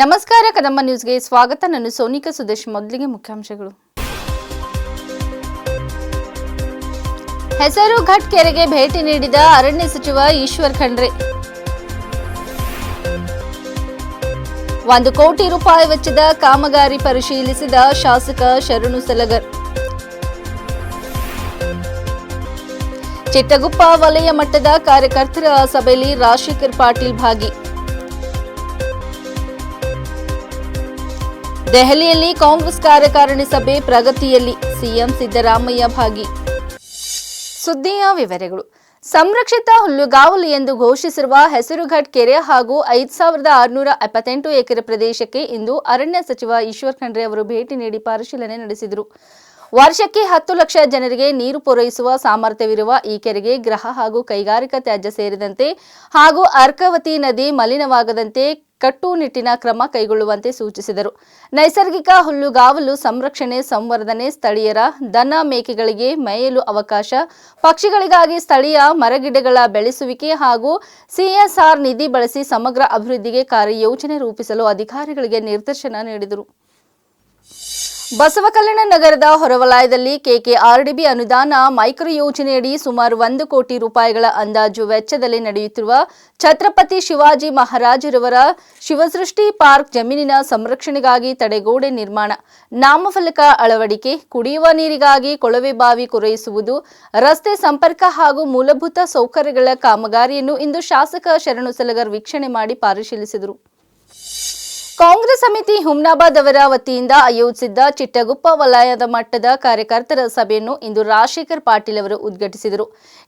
ನಮಸ್ಕಾರ, ಕದಂಬ ನ್ಯೂಸ್ಗೆ ಸ್ವಾಗತ. ನಾನು ಸೋನಿಕಾ ಸುದೇಶ್. ಮೊದಲಿಗೆ ಮುಖ್ಯಾಂಶಗಳು. ಹೆಸರು ಘಟ್ ಕೆರೆಗೆ ಭೇಟಿ ನೀಡಿದ ಅರಣ್ಯ ಸಚಿವ ಈಶ್ವರ್ ಖಂಡ್ರೆ. ಒಂದು ಕೋಟಿ ರೂಪಾಯಿ ವೆಚ್ಚದ ಕಾಮಗಾರಿ ಪರಿಶೀಲಿಸಿದ ಶಾಸಕ ಶರಣು ಸಲಗರ್. ಚಿಟ್ಟಗುಪ್ಪ ವಲಯ ಮಟ್ಟದ ಕಾರ್ಯಕರ್ತರ ಸಭೆಯಲ್ಲಿ ರಾಜಶೇಖರ್ ಪಾಟೀಲ್ ಭಾಗಿ. ದೆಹಲಿಯಲ್ಲಿ ಕಾಂಗ್ರೆಸ್ ಕಾರ್ಯಕಾರಿಣಿ ಸಭೆ ಪ್ರಗತಿಯಲ್ಲಿ ಸಿಎಂ ಸಿದ್ದರಾಮಯ್ಯ ಭಾಗಿ. ಸುದ್ದಿಯ ವಿವರಗಳು. ಸಂರಕ್ಷಿತ ಹುಲ್ಲುಗಾವಲು ಎಂದು ಘೋಷಿಸಿರುವ ಹೆಸರುಘಟ್ ಕೆರೆ ಹಾಗೂ ಐದು ಸಾವಿರದ ಆರುನೂರ ಎಪ್ಪತ್ತೆಂಟು ಎಕರೆ ಪ್ರದೇಶಕ್ಕೆ ಇಂದು ಅರಣ್ಯ ಸಚಿವ ಈಶ್ವರ್ ಖಂಡ್ರೆ ಅವರು ಭೇಟಿ ನೀಡಿ ಪರಿಶೀಲನೆ ನಡೆಸಿದರು. ವರ್ಷಕ್ಕೆ ಹತ್ತು ಲಕ್ಷ ಜನರಿಗೆ ನೀರು ಪೂರೈಸುವ ಸಾಮರ್ಥ್ಯವಿರುವ ಈ ಕೆರೆಗೆ ಗ್ರಹ ಹಾಗೂ ಕೈಗಾರಿಕಾ ತ್ಯಾಜ್ಯ ಸೇರಿದಂತೆ ಹಾಗೂ ಅರ್ಕಾವತಿ ನದಿ ಮಲಿನವಾಗದಂತೆ ಕಟ್ಟುನಿಟ್ಟಿನ ಕ್ರಮ ಕೈಗೊಳ್ಳುವಂತೆ ಸೂಚಿಸಿದರು. ನೈಸರ್ಗಿಕ ಹುಲ್ಲುಗಾವಲು ಸಂರಕ್ಷಣೆ ಸಂವರ್ಧನೆ ಸ್ಥಳೀಯರ ದನ ಮೇಕೆಗಳಿಗೆ ಮೇಯಲು ಅವಕಾಶ, ಪಕ್ಷಿಗಳಿಗಾಗಿ ಸ್ಥಳೀಯ ಮರಗಿಡಗಳ ಬೆಳೆಸುವಿಕೆ ಹಾಗೂ ಸಿಎಸ್ಆರ್ ನಿಧಿ ಬಳಸಿ ಸಮಗ್ರ ಅಭಿವೃದ್ಧಿಗೆ ಕಾರ್ಯಯೋಜನೆ ರೂಪಿಸಲು ಅಧಿಕಾರಿಗಳಿಗೆ ನಿರ್ದೇಶನ ನೀಡಿದರು. ಬಸವಕಲ್ಯಾಣ ನಗರದ ಹೊರವಲಯದಲ್ಲಿ ಕೆಕೆಆರ್ಡಿಬಿ ಅನುದಾನ ಮೈಕ್ರೋ ಯೋಜನೆಯಡಿ ಸುಮಾರು ಒಂದು ಕೋಟಿ ರೂಪಾಯಿಗಳ ಅಂದಾಜು ವೆಚ್ಚದಲ್ಲಿ ನಡೆಯುತ್ತಿರುವ ಛತ್ರಪತಿ ಶಿವಾಜಿ ಮಹಾರಾಜರವರ ಶಿವಸೃಷ್ಟಿ ಪಾರ್ಕ್ ಜಮೀನಿನ ಸಂರಕ್ಷಣೆಗಾಗಿ ತಡೆಗೋಡೆ ನಿರ್ಮಾಣ, ನಾಮಫಲಕ ಅಳವಡಿಕೆ, ಕುಡಿಯುವ ನೀರಿಗಾಗಿ ಕೊಳವೆ ಬಾವಿ ಕೊರೆಯಿಸುವುದು ರಸ್ತೆ ಸಂಪರ್ಕ ಹಾಗೂ ಮೂಲಭೂತ ಸೌಕರ್ಯಗಳ ಕಾಮಗಾರಿಯನ್ನು ಇಂದು ಶಾಸಕ ಶರಣು ಸಲಗರ್ ವೀಕ್ಷಣೆ ಮಾಡಿ ಪರಿಶೀಲಿಸಿದರು. ಕಾಂಗ್ರೆಸ್ ಸಮಿತಿ ಹುಮ್ನಾಬಾದ್ ಅವರ ವತಿಯಿಂದ ಆಯೋಜಿಸಿದ್ದ ಚಿಟ್ಟಗುಪ್ಪ ವಲಯದ ಮಟ್ಟದ ಕಾರ್ಯಕರ್ತರ ಸಭೆಯನ್ನು ಇಂದು ರಾಜಶೇಖರ್ ಪಾಟೀಲ್ ಅವರು ಉದ್ಘಾಟಿಸಿದರು.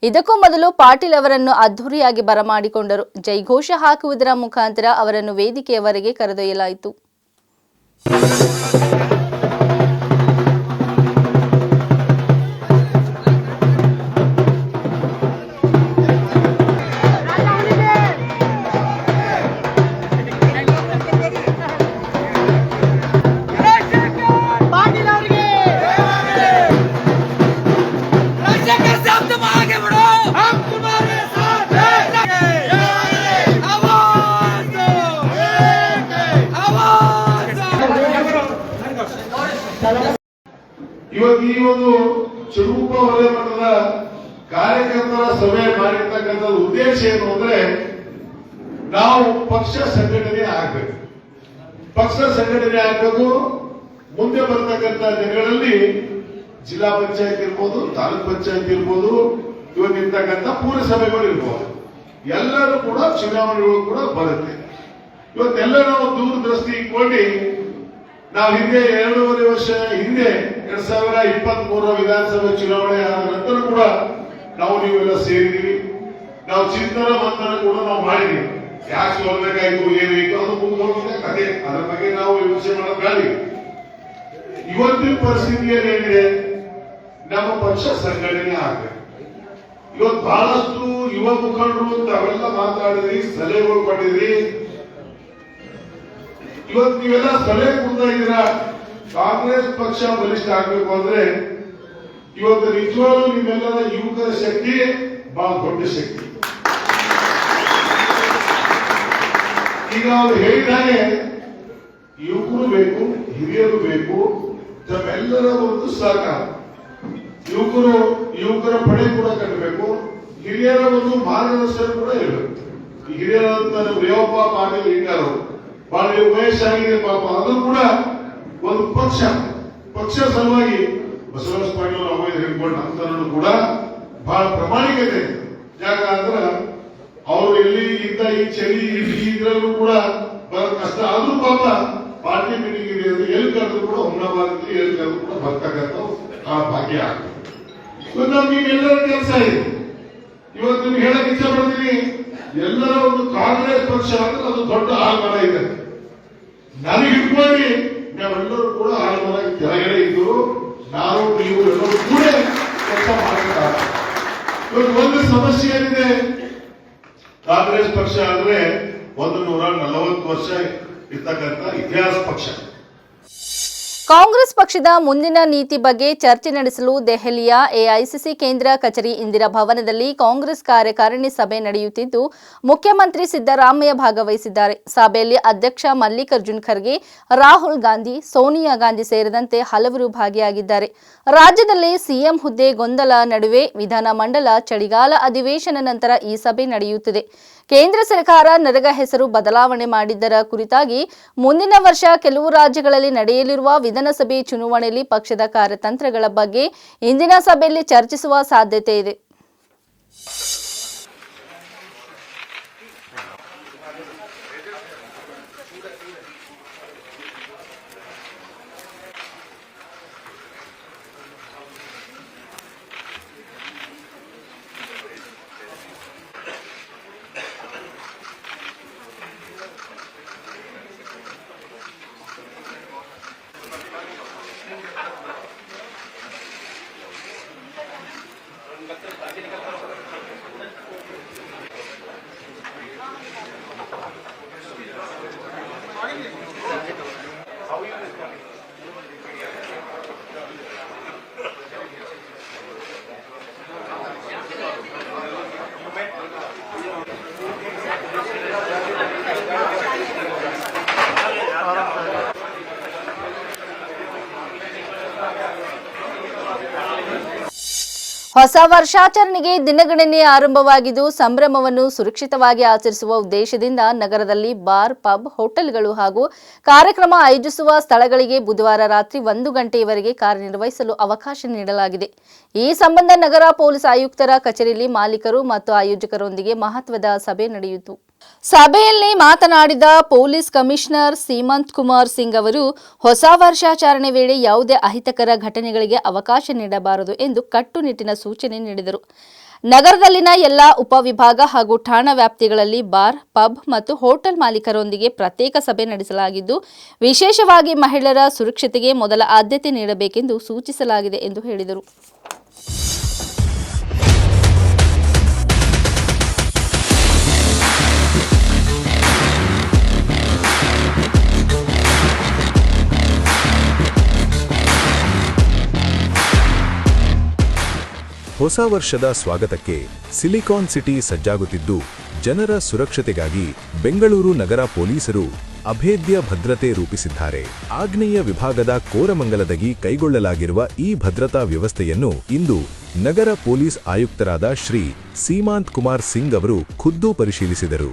ಇದಕ್ಕೂ ಮೊದಲು ಪಾಟೀಲ್ ಅವರನ್ನು ಅದ್ದೂರಿಯಾಗಿ ಬರಮಾಡಿಕೊಂಡರು. ಜೈಘೋಷ ಹಾಕುವುದರ ಮುಖಾಂತರ ಅವರನ್ನು ವೇದಿಕೆಯವರೆಗೆ ಕರೆದೊಯ್ಯಲಾಯಿತು. ಇವತ್ತು ಈ ಒಂದು ಚುರುಕ ವಲಯ ಮಟ್ಟದ ಕಾರ್ಯಕರ್ತರ ಸಭೆ ಮಾಡಿರ್ತಕ್ಕಂಥ ಉದ್ದೇಶ ಏನು ಅಂದ್ರೆ ನಾವು ಪಕ್ಷ ಸಂಘಟನೆ ಆಗ್ಬೇಕು. ಪಕ್ಷ ಸಂಘಟನೆ ಆಗಬೇಕು. ಮುಂದೆ ಬರ್ತಕ್ಕಂಥ ದಿನಗಳಲ್ಲಿ ಜಿಲ್ಲಾ ಪಂಚಾಯತ್ ಇರ್ಬೋದು, ತಾಲೂಕ್ ಪಂಚಾಯತ್ ಇರ್ಬೋದು ಇವತ್ತಿರ್ತಕ್ಕಂಥ ಪುರಸಭೆಗಳು ಇರ್ಬೋದು. ಎಲ್ಲರೂ ಕೂಡ ಚುನಾವಣೆಗಳು ಕೂಡ ಬರುತ್ತೆ. ಇವತ್ತೆಲ್ಲ ನಾವು ದೂರದೃಷ್ಟಿ ಇಟ್ಕೊಂಡು ನಾವು ಹಿಂದೆ ಎರಡೂವರೆ ವರ್ಷ ಹಿಂದೆ ಎರಡ್ ಸಾವಿರ ಇಪ್ಪತ್ತ್ ಮೂರರ ವಿಧಾನಸಭೆ ಚುನಾವಣೆ ಆದ ನಂತರ ಕೂಡ ನಾವು ನೀವೆಲ್ಲ ಸೇರಿದೀವಿ ನಾವು ಚಿಂತನ ಮಂಥನ ಕೂಡ ನಾವು ಮಾಡಿದೀವಿ ಯಾಕೆ ಸೋಲ್ಬೇಕಾಯ್ತು ಏನಾಯ್ತು ಅದು ಮುಂದೆ ಕತೆ. ಅದ್ರ ಬಗ್ಗೆ ನಾವು ಯೋಚನೆ ಬೇಡ. ಇವತ್ತಿನ ಪರಿಸ್ಥಿತಿಯಲ್ಲಿ ಏನಿದೆ? ನಮ್ಮ ಪಕ್ಷ ಸಂಘಟನೆ ಆಗಬೇಕು ಇವತ್ತು ಬಹಳಷ್ಟು ಯುವ ಮುಖಂಡರು ತಾವೆಲ್ಲ ಮಾತಾಡಿದ್ರಿ, ಸಲಹೆಗಳು ಕೊಟ್ಟಿದ್ರಿ. ಇವತ್ತು ನೀವೆಲ್ಲ ಸಲಹೆ ಇದ್ದೀರಾ? ಕಾಂಗ್ರೆಸ್ ಪಕ್ಷ ಬಲಿಷ್ಠ ಆಗಬೇಕು ಅಂದ್ರೆ ಇವತ್ತು ನಿಜವಾಗ್ಲೂ ನಿಮ್ಮೆಲ್ಲರ ಯುವಕರ ಶಕ್ತಿ ಬಹಳ ದೊಡ್ಡ ಶಕ್ತಿ. ಈಗ ಅವ್ರು ಹೇಳಿದಾಗೆ ಯುವಕರು ಬೇಕು, ಹಿರಿಯರು ಬೇಕು, ತಮ್ಮೆಲ್ಲರ ಒಂದು ಸಹಕಾರ. ಯುವಕರು, ಯುವಕರ ಪಡೆ ಕೂಡ ಕಟ್ಟಬೇಕು, ಹಿರಿಯರ ಒಂದು ಮಾರ್ಗದರ್ಶನ ಕೂಡ ಇರಬೇಕು. ಹಿರಿಯರ ಹಿರಿಯರಂತ ನಮ್ಮ ರೇವಪ್ಪ ಪಾಟೀಲ್ ಇಟ್ಟಾರು ಬಹಳ ವಯಸ್ಸಾಗಿದೆ ಪಾಪ, ಅದು ಕೂಡ ಒಂದು ಪಕ್ಷ ಪಕ್ಷ ಸಲುವಾಗಿ ಬಸವರಾಜ ಪಾಟೀಲ್ ಅವರು ಅವಾಗ ಹಿಡ್ಕೊಂಡು ಅಂತನೂ ಕೂಡ ಬಹಳ ಪ್ರಾಮಾಣಿಕತೆ ಇದೆ. ಯಾಕ ಅಂದ್ರ ಅವರು ಎಲ್ಲಿ ಇದ್ದ ಈ ಚಳಿ ಇಡೀ ಇದ್ರಲ್ಲೂ ಕೂಡ ಬರೋ ಕಷ್ಟ ಆದ್ರೂ ಪಾಪ ಪಾರ್ಟಿ ಮೀಟಿಂಗ್ ಇದೆ ಎಲ್ಲಿ ಕರೆದ್ರು ಕೂಡ ಹುಮ್ನಾಬಾದಲ್ಲಿ ಎಲ್ಲಿ ಕರೆದ್ರು ಕೂಡ ಬರ್ತಕ್ಕಂಥ ಆ ಭಾಗ್ಯ ಆಗ್ತದೆ. ನಮ್ಗೆ ಎಲ್ಲರ ಕೆಲಸ ಇದೆ. ಇವತ್ತು ನಿಮ್ಗೆ ಹೇಳಕ್ ಇಚ್ಛೆ ಪಡ್ತೀನಿ, ಎಲ್ಲರ ಒಂದು ಕಾಂಗ್ರೆಸ್ ಪಕ್ಷ ಅಂದ್ರೆ ಅದು ದೊಡ್ಡ ಆಲ್ಮರ ಇದೆ. ನನಗೆ ಹಿಡ್ಕೊಂಡು ನಾವೆಲ್ಲರೂ ಕೂಡ ಆಲ್ಮರ ಕೆಳಗಡೆ ಇದ್ದು, ನಾವು ನೀವು ಎಲ್ಲರೂ ಕೂಡ ಕೆಲಸ ಮಾಡ್ತಾರೆ ಇವತ್ತು ಒಂದು ಸಮಸ್ಯೆ ಏನಿದೆ? ಕಾಂಗ್ರೆಸ್ ಪಕ್ಷ ಅಂದ್ರೆ ಒಂದು ನೂರ ನಲವತ್ತು ವರ್ಷ ಇರ್ತಕ್ಕಂಥ ಇತಿಹಾಸ ಪಕ್ಷ. ಕಾಂಗ್ರೆಸ್ ಪಕ್ಷದ ಮುಂದಿನ ನೀತಿ ಬಗ್ಗೆ ಚರ್ಚೆ ನಡೆಸಲು ದೆಹಲಿಯ ಎಐಸಿಸಿ ಕೇಂದ್ರ ಕಚೇರಿ ಇಂದಿರಾ ಭವನದಲ್ಲಿ ಕಾಂಗ್ರೆಸ್ ಕಾರ್ಯಕಾರಿಣಿ ಸಭೆ ನಡೆಯುತ್ತಿದ್ದು, ಮುಖ್ಯಮಂತ್ರಿ ಸಿದ್ದರಾಮಯ್ಯ ಭಾಗವಹಿಸಿದ್ದಾರೆ. ಸಭೆಯಲ್ಲಿ ಅಧ್ಯಕ್ಷ ಮಲ್ಲಿಕಾರ್ಜುನ್ ಖರ್ಗೆ, ರಾಹುಲ್ ಗಾಂಧಿ, ಸೋನಿಯಾ ಗಾಂಧಿ ಸೇರಿದಂತೆ ಹಲವರು ಭಾಗಿಯಾಗಿದ್ದಾರೆ. ರಾಜ್ಯದಲ್ಲಿ ಸಿಎಂ ಹುದ್ದೆ ಗೊಂದಲ ನಡುವೆ ವಿಧಾನಮಂಡಲ ಚಳಿಗಾಲ ಅಧಿವೇಶನ ನಂತರ ಈ ಸಭೆ ನಡೆಯುತ್ತಿದೆ. ಕೇಂದ್ರ ಸರ್ಕಾರ ನರಗ ಹೆಸರು ಬದಲಾವಣೆ ಮಾಡಿದ್ದರ ಕುರಿತಾಗಿ ಮುಂದಿನ ವರ್ಷ ಕೆಲವು ರಾಜ್ಯಗಳಲ್ಲಿ ನಡೆಯಲಿರುವ ವಿಧಾನಸಭೆ ಚುನಾವಣೆಯಲ್ಲಿ ಪಕ್ಷದ ಕಾರ್ಯತಂತ್ರಗಳ ಬಗ್ಗೆ ಇಂದಿನ ಸಭೆಯಲ್ಲಿ ಚರ್ಚಿಸುವ ಸಾಧ್ಯತೆ ಇದೆ. ಹೊಸ ವರ್ಷಾಚರಣೆಗೆ ದಿನಗಣನೆ ಆರಂಭವಾಗಿದ್ದು, ಸಂಭ್ರಮವನ್ನು ಸುರಕ್ಷಿತವಾಗಿ ಆಚರಿಸುವ ಉದ್ದೇಶದಿಂದ ನಗರದಲ್ಲಿ ಬಾರ್, ಪಬ್, ಹೋಟೆಲ್ಗಳು ಹಾಗೂ ಕಾರ್ಯಕ್ರಮ ಆಯೋಜಿಸುವ ಸ್ಥಳಗಳಿಗೆ ಬುಧವಾರ ರಾತ್ರಿ ಒಂದು ಗಂಟೆಯವರೆಗೆ ಕಾರ್ಯನಿರ್ವಹಿಸಲು ಅವಕಾಶ ನೀಡಲಾಗಿದೆ. ಈ ಸಂಬಂಧ ನಗರ ಪೊಲೀಸ್ ಆಯುಕ್ತರ ಕಚೇರಿಯಲ್ಲಿ ಮಾಲೀಕರು ಮತ್ತು ಆಯೋಜಕರೊಂದಿಗೆ ಮಹತ್ವದ ಸಭೆ ನಡೆಯಿತು. ಸಭೆಯಲ್ಲಿ ಮಾತನಾಡಿದ ಪೊಲೀಸ್ ಕಮಿಷನರ್ ಸೀಮಂತ್ ಕುಮಾರ್ ಸಿಂಗ್ ಅವರು, ಹೊಸ ವರ್ಷಾಚರಣೆ ವೇಳೆ ಯಾವುದೇ ಅಹಿತಕರ ಘಟನೆಗಳಿಗೆ ಅವಕಾಶ ನೀಡಬಾರದು ಎಂದು ಕಟ್ಟುನಿಟ್ಟಿನ ಸೂಚನೆ ನೀಡಿದರು. ನಗರದಲ್ಲಿನ ಎಲ್ಲ ಉಪವಿಭಾಗ ಹಾಗೂ ಠಾಣಾ ವ್ಯಾಪ್ತಿಗಳಲ್ಲಿ ಬಾರ್, ಪಬ್ ಮತ್ತು ಹೋಟೆಲ್ ಮಾಲೀಕರೊಂದಿಗೆ ಪ್ರತ್ಯೇಕ ಸಭೆ ನಡೆಸಲಾಗಿದ್ದು, ವಿಶೇಷವಾಗಿ ಮಹಿಳೆಯರ ಸುರಕ್ಷತೆಗೆ ಮೊದಲ ಆದ್ಯತೆ ನೀಡಬೇಕೆಂದು ಸೂಚಿಸಲಾಗಿದೆ ಎಂದು ಹೇಳಿದರು. ಹೊಸ ವರ್ಷದ ಸ್ವಾಗತಕ್ಕೆ ಸಿಲಿಕಾನ್ ಸಿಟಿ ಸಜ್ಜಾಗುತ್ತಿದ್ದು, ಜನರ ಸುರಕ್ಷತೆಗಾಗಿ ಬೆಂಗಳೂರು ನಗರ ಪೊಲೀಸರು ಅಭೇದ್ಯ ಭದ್ರತೆ ರೂಪಿಸಿದ್ದಾರೆ. ಆಗ್ನೇಯ ವಿಭಾಗದ ಕೋರಮಂಗಲದಗಿ ಕೈಗೊಳ್ಳಲಾಗಿರುವ ಈ ಭದ್ರತಾ ವ್ಯವಸ್ಥೆಯನ್ನು ಇಂದು ನಗರ ಪೊಲೀಸ್ ಆಯುಕ್ತರಾದ ಶ್ರೀ ಸೀಮಾಂತ್ ಕುಮಾರ್ ಸಿಂಗ್ ಅವರು ಖುದ್ದು ಪರಿಶೀಲಿಸಿದರು.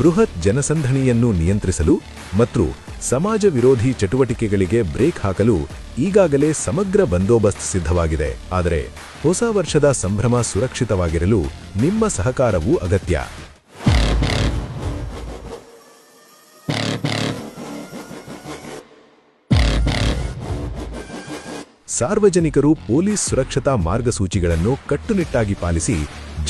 ಬೃಹತ್ ಜನಸಂದಣಿಯನ್ನು ನಿಯಂತ್ರಿಸಲು ಮತ್ತು ಸಮಾಜ ವಿರೋಧಿ ಚಟುವಟಿಕೆಗಳಿಗೆ ಬ್ರೇಕ್ ಹಾಕಲು ಈಗಾಗಲೇ ಸಮಗ್ರ ಬಂದೋಬಸ್ತ್ ಸಿದ್ಧವಾಗಿದೆ. ಆದರೆ ಹೊಸ ವರ್ಷದ ಸಂಭ್ರಮ ಸುರಕ್ಷಿತವಾಗಿರಲು ನಿಮ್ಮ ಸಹಕಾರವೂ ಅಗತ್ಯ. ಸಾರ್ವಜನಿಕರು ಪೊಲೀಸ್ ಸುರಕ್ಷತಾ ಮಾರ್ಗಸೂಚಿಗಳನ್ನು ಕಟ್ಟುನಿಟ್ಟಾಗಿ ಪಾಲಿಸಿ,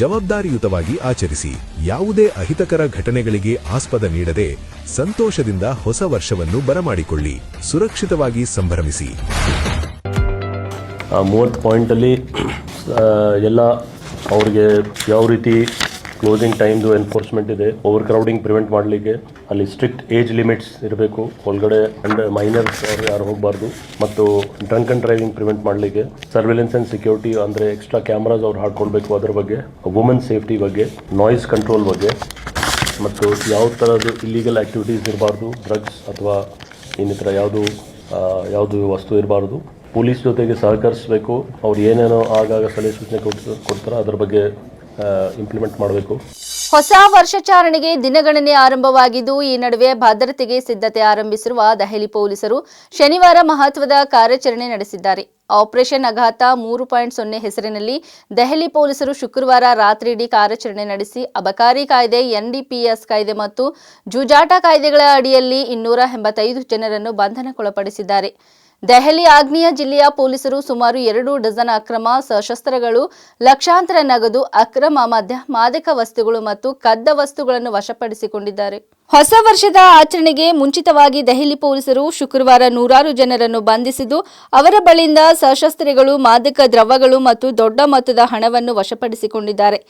ಜವಾಬ್ದಾರಿಯುತವಾಗಿ ಆಚರಿಸಿ, ಯಾವುದೇ ಅಹಿತಕರ ಘಟನೆಗಳಿಗೆ ಆಸ್ಪದ ನೀಡದೆ ಸಂತೋಷದಿಂದ ಹೊಸ ವರ್ಷವನ್ನು ಬರಮಾಡಿಕೊಳ್ಳಿ, ಸುರಕ್ಷಿತವಾಗಿ ಸಂಭ್ರಮಿಸಿ. ಮೂವತ್ತು ಪಾಯಿಂಟಲ್ಲಿ ಎಲ್ಲ ಅವರಿಗೆ ಯಾವ ರೀತಿ ಕ್ಲೋಸಿಂಗ್ ಟೈಮ್ದು ಎನ್ಫೋರ್ಸ್ಮೆಂಟ್ ಇದೆ. ಓವರ್ ಕ್ರೌಡಿಂಗ್ ಪ್ರಿವೆಂಟ್ ಮಾಡಲಿಕ್ಕೆ. ಅಲ್ಲಿ ಸ್ಟ್ರಿಕ್ಟ್ ಏಜ್ ಲಿಮಿಟ್ಸ್ ಇರಬೇಕು. ಒಳಗಡೆ ಅಂಡ್ ಮೈನರ್ಸ್ ಅವರು ಯಾರು ಹೋಗಬಾರ್ದು. ಮತ್ತು ಡ್ರಂಕ್ ಅಂಡ್ ಡ್ರೈವಿಂಗ್ ಪ್ರಿವೆಂಟ್ ಮಾಡಲಿಕ್ಕೆ. ಸರ್ವೆಲೆನ್ಸ್ ಆ್ಯಂಡ್ ಸೆಕ್ಯೂರಿಟಿ ಅಂದರೆ ಎಕ್ಸ್ಟ್ರಾ ಕ್ಯಾಮ್ರಾಸ್ ಅವ್ರು ಹಾಕ್ಕೊಳ್ಬೇಕು ಅದರ ಬಗ್ಗೆ. ವುಮೆನ್ ಸೇಫ್ಟಿ ಬಗ್ಗೆ. ನಾಯ್ಸ್ ಕಂಟ್ರೋಲ್ ಬಗ್ಗೆ. ಮತ್ತು ಯಾವ ಥರದ್ದು ಇಲ್ಲೀಗಲ್ ಆ್ಯಕ್ಟಿವಿಟೀಸ್ ಇರಬಾರ್ದು. ಡ್ರಗ್ಸ್ ಅಥವಾ ಇನ್ನಿತರ ಯಾವುದು ಯಾವುದು ವಸ್ತು ಇರಬಾರ್ದು. ಪೊಲೀಸ್ ಜೊತೆಗೆ ಸಹಕರಿಸಬೇಕು. ಅವ್ರು ಏನೇನೋ ಆಗಾಗ ಸಲಹೆ ಸೂಚನೆ ಕೊಡ್ತಾರೋ ಅದ್ರ ಬಗ್ಗೆ ಇಂಪ್ಲಿಮೆಂಟ್ ಮಾಡಬೇಕು. ಹೊಸ ವರ್ಷಾಚರಣೆಗೆ ದಿನಗಣನೆ ಆರಂಭವಾಗಿದ್ದು, ಈ ನಡುವೆ ಭದ್ರತೆಗೆ ಸಿದ್ಧತೆ ಆರಂಭಿಸಿರುವ ದೆಹಲಿ ಪೊಲೀಸರು ಶನಿವಾರ ಮಹತ್ವದ ಕಾರ್ಯಾಚರಣೆ ನಡೆಸಿದ್ದಾರೆ. ಆಪರೇಷನ್ ಅಘಾತ ಮೂರು ಪಾಯಿಂಟ್ ಸೊನ್ನೆ ಹೆಸರಿನಲ್ಲಿ ದೆಹಲಿ ಪೊಲೀಸರು ಶುಕ್ರವಾರ ರಾತ್ರಿಯಿಡೀ ಕಾರ್ಯಾಚರಣೆ ನಡೆಸಿ, ಅಬಕಾರಿ ಕಾಯ್ದೆ ಎನ್ಡಿಪಿಎಸ್ ಕಾಯ್ದೆ ಮತ್ತು ಜೂಜಾಟ ಕಾಯ್ದೆಗಳ ಅಡಿಯಲ್ಲಿ ಇನ್ನೂರ ಎಂಬತ್ತೈದು ಜನರನ್ನು ಬಂಧನಕ್ಕೊಳಪಡಿಸಿದ್ದಾರೆ. ದೆಹಲಿ ಆಗ್ನೇಯ ಜಿಲ್ಲೆಯ ಪೊಲೀಸರು ಸುಮಾರು ಎರಡು ಡಜನ್ ಅಕ್ರಮ ಸಶಸ್ತ್ರಗಳು, ಲಕ್ಷಾಂತರ ನಗದು ಅಕ್ರಮ ಮದ್ಯ, ಮಾದಕ ವಸ್ತುಗಳು ಮತ್ತು ಕದ್ದ ವಸ್ತುಗಳನ್ನು ವಶಪಡಿಸಿಕೊಂಡಿದ್ದಾರೆ. ಹೊಸ ವರ್ಷದ ಆಚರಣೆಗೆ ಮುಂಚಿತವಾಗಿ ದೆಹಲಿ ಪೊಲೀಸರು ಶುಕ್ರವಾರ ನೂರಾರು ಜನರನ್ನು ಬಂಧಿಸಿದ್ದು, ಅವರ ಬಳಿಯಿಂದ ಸಶಸ್ತ್ರಗಳು, ಮಾದಕ ದ್ರವಗಳು ಮತ್ತು ದೊಡ್ಡ ಮೊತ್ತದ ಹಣವನ್ನು ವಶಪಡಿಸಿಕೊಂಡಿದ್ದಾರೆ.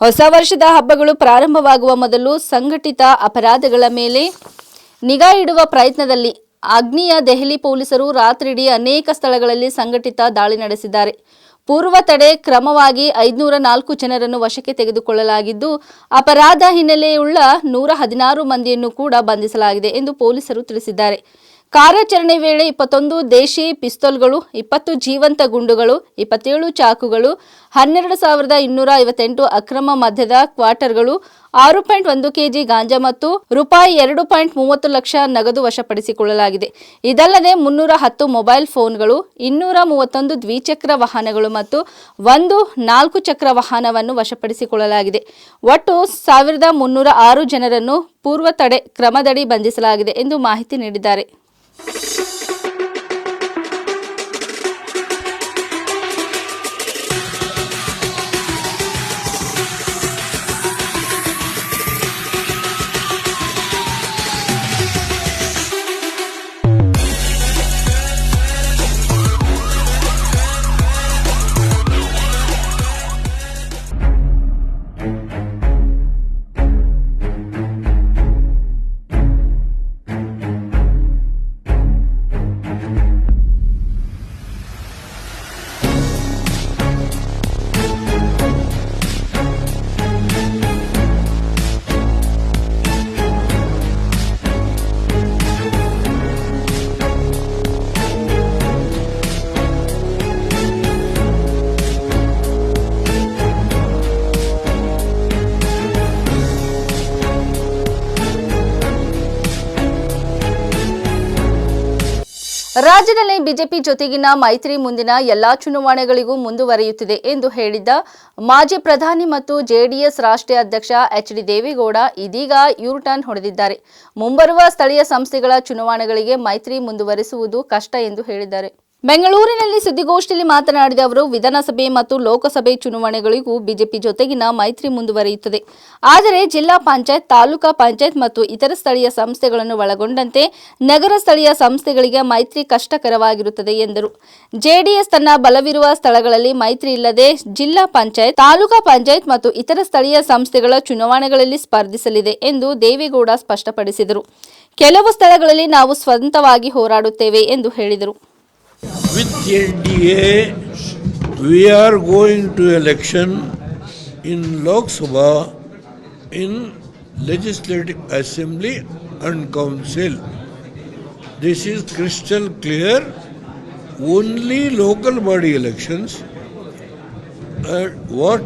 ಹೊಸ ವರ್ಷದ ಹಬ್ಬಗಳು ಪ್ರಾರಂಭವಾಗುವ ಮೊದಲು ಸಂಘಟಿತ ಅಪರಾಧಗಳ ಮೇಲೆ ನಿಗಾ ಇಡುವ ಪ್ರಯತ್ನದಲ್ಲಿ ಆಗ್ನೇಯ ದೆಹಲಿ ಪೊಲೀಸರು ರಾತ್ರಿಡೀ ಅನೇಕ ಸ್ಥಳಗಳಲ್ಲಿ ಸಂಘಟಿತ ದಾಳಿ ನಡೆಸಿದ್ದಾರೆ. ಪೂರ್ವ ತಡೆ ಕ್ರಮವಾಗಿ ಐದುನೂರ ನಾಲ್ಕು ಜನರನ್ನು ವಶಕ್ಕೆ ತೆಗೆದುಕೊಳ್ಳಲಾಗಿದ್ದು, ಅಪರಾಧ ಹಿನ್ನೆಲೆಯುಳ್ಳ ನೂರ ಹದಿನಾರು ಮಂದಿಯನ್ನು ಕೂಡ ಬಂಧಿಸಲಾಗಿದೆ ಎಂದು ಪೊಲೀಸರು ತಿಳಿಸಿದ್ದಾರೆ. ಕಾರ್ಯಾಚರಣೆ ವೇಳೆ ಇಪ್ಪತ್ತೊಂದು ದೇಶಿ ಪಿಸ್ತೋಲ್ಗಳು, ಇಪ್ಪತ್ತು ಜೀವಂತ ಗುಂಡುಗಳು, ಇಪ್ಪತ್ತೇಳು ಚಾಕುಗಳು, ಹನ್ನೆರಡು ಸಾವಿರದ ಇನ್ನೂರ ಐವತ್ತೆಂಟು ಅಕ್ರಮ ಮದ್ಯದ ಕ್ವಾರ್ಟರ್ಗಳು, ಆರು ಪಾಯಿಂಟ್ ಒಂದು ಕೆಜಿ ಗಾಂಜಾ ಮತ್ತು ರೂಪಾಯಿ ಎರಡು ಪಾಯಿಂಟ್ ಮೂವತ್ತು ಲಕ್ಷ ನಗದು ವಶಪಡಿಸಿಕೊಳ್ಳಲಾಗಿದೆ. ಇದಲ್ಲದೆ ಮುನ್ನೂರ ಹತ್ತು ಮೊಬೈಲ್ ಫೋನ್ಗಳು, ಇನ್ನೂರ ಮೂವತ್ತೊಂದು ದ್ವಿಚಕ್ರ ವಾಹನಗಳು ಮತ್ತು ಒಂದು ನಾಲ್ಕು ಚಕ್ರ ವಾಹನವನ್ನು ವಶಪಡಿಸಿಕೊಳ್ಳಲಾಗಿದೆ. ಒಟ್ಟು ಸಾವಿರದ ಮುನ್ನೂರ ಆರು ಜನರನ್ನು ಪೂರ್ವ ತಡೆ ಕ್ರಮದಡಿ ಬಂಧಿಸಲಾಗಿದೆ ಎಂದು ಮಾಹಿತಿ ನೀಡಿದ್ದಾರೆ. Thank you. ರಾಜ್ಯದಲ್ಲಿ ಬಿಜೆಪಿ ಜೊತೆಗಿನ ಮೈತ್ರಿ ಮುಂದಿನ ಎಲ್ಲಾ ಚುನಾವಣೆಗಳಿಗೂ ಮುಂದುವರಿಯುತ್ತಿದೆ ಎಂದು ಹೇಳಿದ್ದ ಮಾಜಿ ಪ್ರಧಾನಿ ಮತ್ತು ಜೆಡಿಎಸ್ ರಾಷ್ಟ್ರೀಯ ಅಧ್ಯಕ್ಷ ಎಚ್ ಡಿ ದೇವೇಗೌಡ ಇದೀಗ ಯೂರ್ಟರ್ನ್ ಹೊಡೆದಿದ್ದಾರೆ. ಮುಂಬರುವ ಸ್ಥಳೀಯ ಸಂಸ್ಥೆಗಳ ಚುನಾವಣೆಗಳಿಗೆ ಮೈತ್ರಿ ಮುಂದುವರಿಸುವುದು ಕಷ್ಟ ಎಂದು ಹೇಳಿದ್ದಾರೆ. ಬೆಂಗಳೂರಿನಲ್ಲಿ ಸುದ್ದಿಗೋಷ್ಠಿಯಲ್ಲಿ ಮಾತನಾಡಿದ ಅವರು, ವಿಧಾನಸಭೆ ಮತ್ತು ಲೋಕಸಭೆ ಚುನಾವಣೆಗಳಿಗೂ ಬಿಜೆಪಿ ಜೊತೆಗಿನ ಮೈತ್ರಿ ಮುಂದುವರಿಯುತ್ತದೆ. ಆದರೆ ಜಿಲ್ಲಾ ಪಂಚಾಯತ್, ತಾಲೂಕಾ ಪಂಚಾಯತ್ ಮತ್ತು ಇತರ ಸ್ಥಳೀಯ ಸಂಸ್ಥೆಗಳನ್ನು ಒಳಗೊಂಡಂತೆ ನಗರ ಸ್ಥಳೀಯ ಸಂಸ್ಥೆಗಳಿಗೆ ಮೈತ್ರಿ ಕಷ್ಟಕರವಾಗಿರುತ್ತದೆ ಎಂದರು. ಜೆಡಿಎಸ್ ತನ್ನ ಬಲವಿರುವ ಸ್ಥಳಗಳಲ್ಲಿ ಮೈತ್ರಿ ಇಲ್ಲದೆ ಜಿಲ್ಲಾ ಪಂಚಾಯತ್, ತಾಲೂಕಾ ಪಂಚಾಯತ್ ಮತ್ತು ಇತರ ಸ್ಥಳೀಯ ಸಂಸ್ಥೆಗಳ ಚುನಾವಣೆಗಳಲ್ಲಿ ಸ್ಪರ್ಧಿಸಲಿದೆ ಎಂದು ದೇವೇಗೌಡ ಸ್ಪಷ್ಟಪಡಿಸಿದರು. ಕೆಲವು ಸ್ಥಳಗಳಲ್ಲಿ ನಾವು ಸ್ವಂತವಾಗಿ ಹೋರಾಡುತ್ತೇವೆ ಎಂದು ಹೇಳಿದರು. With NDA, we are going to election in Lok Sabha, in Legislative Assembly and Council. This is crystal clear. Only local body elections. Uh, what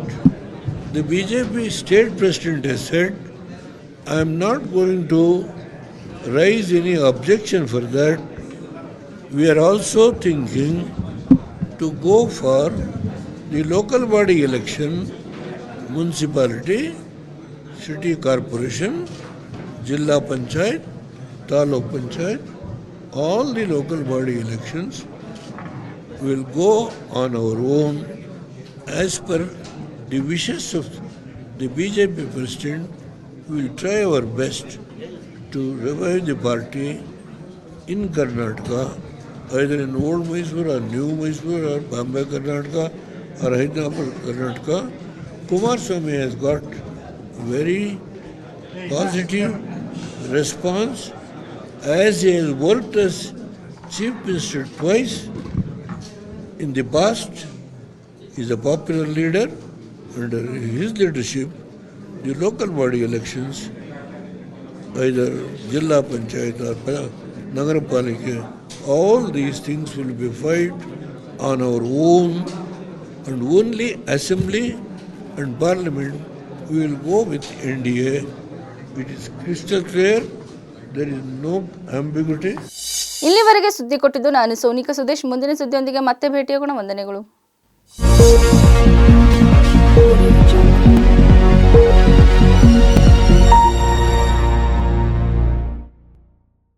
the BJP state president has said, I am not going to raise any objection for that. We are also thinking to go for the local body election, municipality, city corporation, Jilla Panchayat, Taluk Panchayat, all the local body elections will go on our own as per the wishes of the BJP president. We will try our best to revive the party in Karnataka, Karnataka or Hyderabad, Karnataka. Kumar Swamy has got very positive response as he has worked as chief minister twice in the past. He is a popular leader. Under his leadership, the local body elections either Jilla Panchayat or Pa- Nagara Palike, all these things will be fought on our own and only assembly and parliament will go with NDA. It is crystal clear, there is no ambiguity. ಇಲ್ಲಿವರೆಗೆ ಸುದ್ದಿ ಕೊಟ್ಟಿದ್ದು ನಾನು ಸೋನಿಕಾ ಸುದೇಶ್ ಮುಂದಿನ ಸುದ್ದಿಯೊಂದಿಗೆ ಮತ್ತೆ ಭೇಟಿಯಾಗೋಣ ವಂದನೆಗಳು